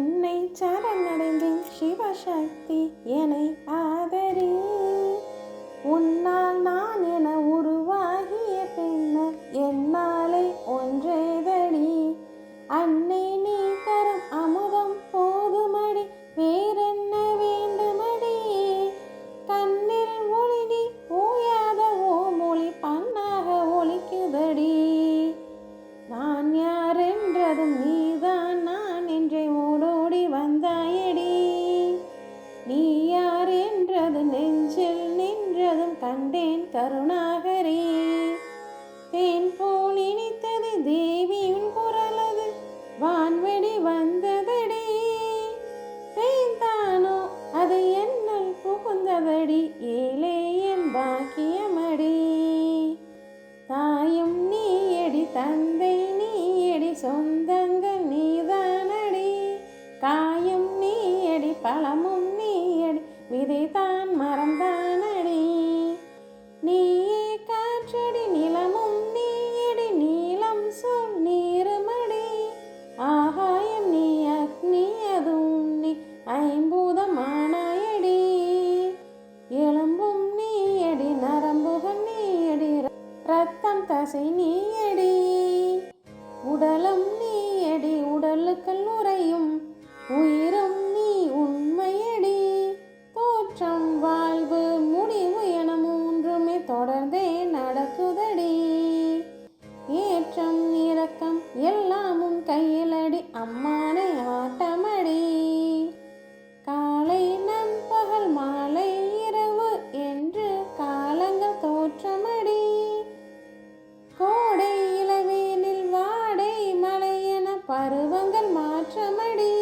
உன்னை சரணடைந்தேன் சிவசக்தி என்னை ஆதரி. உன்னால் நான் என உருவாகிய பின்னர் என்னாலே ஒன்றேதடி. அன்னை நீ தரும் அமுதம் போதுமடி வேறென்ன வேண்டுமடி? கண்ணில் ஒளி நீ ஓயாத ஓமொழி பண்ணாக ஒழிக்குதடி நான் யார் என்றதும் that உடலுக்குள் உறையும் உயிரும் நீ உண்மையடி. தோற்றம் வாழ்வு முடிவு என மூன்றுமே தொடர்ந்தே நடக்குதடி. ஏற்றம் இறக்கம் எல்லாமும் கையிலடி. அம்மானே ஆட்டமடி பருவங்கள் மாற்றமடி.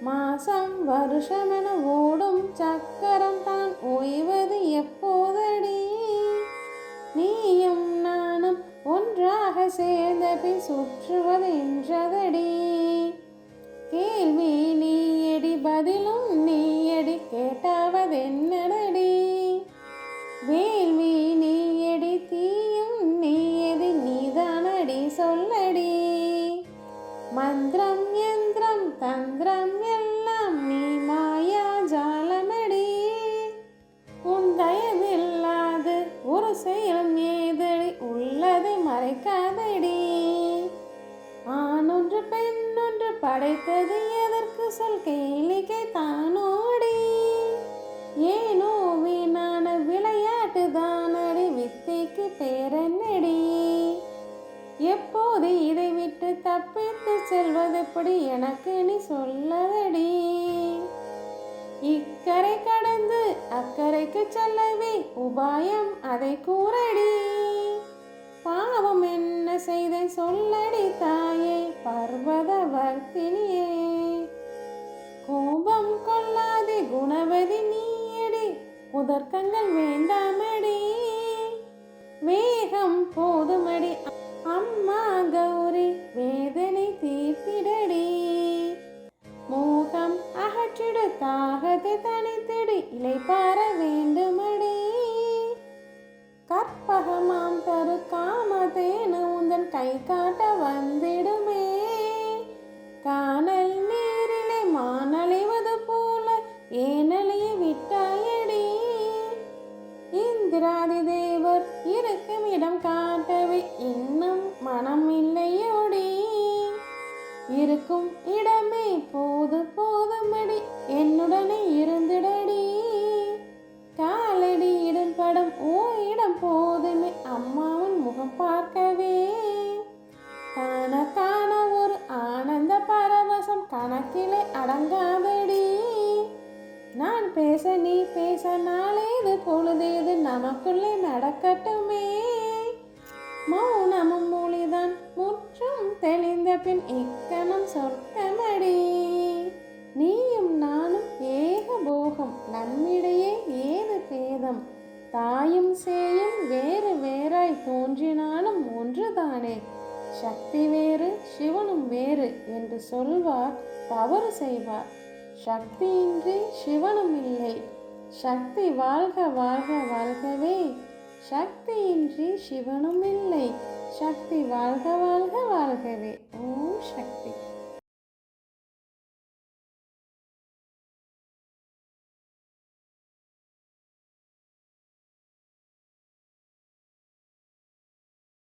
மாசம் வருஷம் என ஓடும் சக்கரம் தான் ஓய்வது எப்போதடி. நீயும் நானும் ஒன்றாக சேர்ந்த பின் சுற்றுவது என்றதடி கேள்வி நீ எடி பதிலும் மந்திரம் யந்திரம் தந்திரம் எல்லாம் நீ மாயா ஜாலமடி. உன் தயவில்லாது ஒரு செயலும் ஏதடி உள்ளதை மறைக்காதடி. ஆணொன்று பெண்ணொன்று படைத்தது எதற்கு சொல் கேளிக்கை தானோடி. செல்வதெப்படி எனக்கு நீ சொல்லதடி? இக்கரை கடந்து அக்கறைக்கு செல்லவே உபாயம் அதை கூறடி. பாவம் என்ன செய்த சொல்லடி தாயே பர்வத வர்த்தினியே. கோபம் கொள்ளாதே குணவதி நீயடி முதற்கங்கள் வேண்டாமடி. வேகம் போதுமடி அம்மா கௌரி வேதனை தீர்த்திடடி. மோகம் அகற்றிடு தாகத்தை தனித்திடு இலை இலைப்பார வேண்டுமடி. கற்பகமாம் தரு காமதேன உந்தன் கை காட்ட இடமே போது போதுமடி என்னுடனே இருந்துடடி. காலடி இடம் படம் ஓ இடம் போதுமே. அம்மாவின் முகம் பார்க்கவே. காண காண ஒரு ஆனந்த பரவசம் கணக்கிலே அடங்காதடி. நான் பேச நீ பேச நாளேது பொழுதேது நமக்குள்ளே நடக்கட்டுமே. மௌனமும் மொழிதான் முற்றும் தெளிந்த பின் இக்கணம் சொர்க்கமடி. நீயும் நானும் ஏக போகம் நம்மிடையே ஏது பேதம்? தாயும் சேயும் வேறு வேறாய் தோன்றினாலும் ஒன்றுதானே? சக்தி வேறு சிவனும் வேறு என்று சொல்வார் தவறு செய்வார். சக்தியின்றி சிவனும் இல்லை. சக்தி வாழ்க வாழ்க வாழ்கவே. சக்தியின்றி சிவனும் இல்லை. சக்தி வாழ்க வாழ்க வாழ்கவே. ஓம் சக்தி.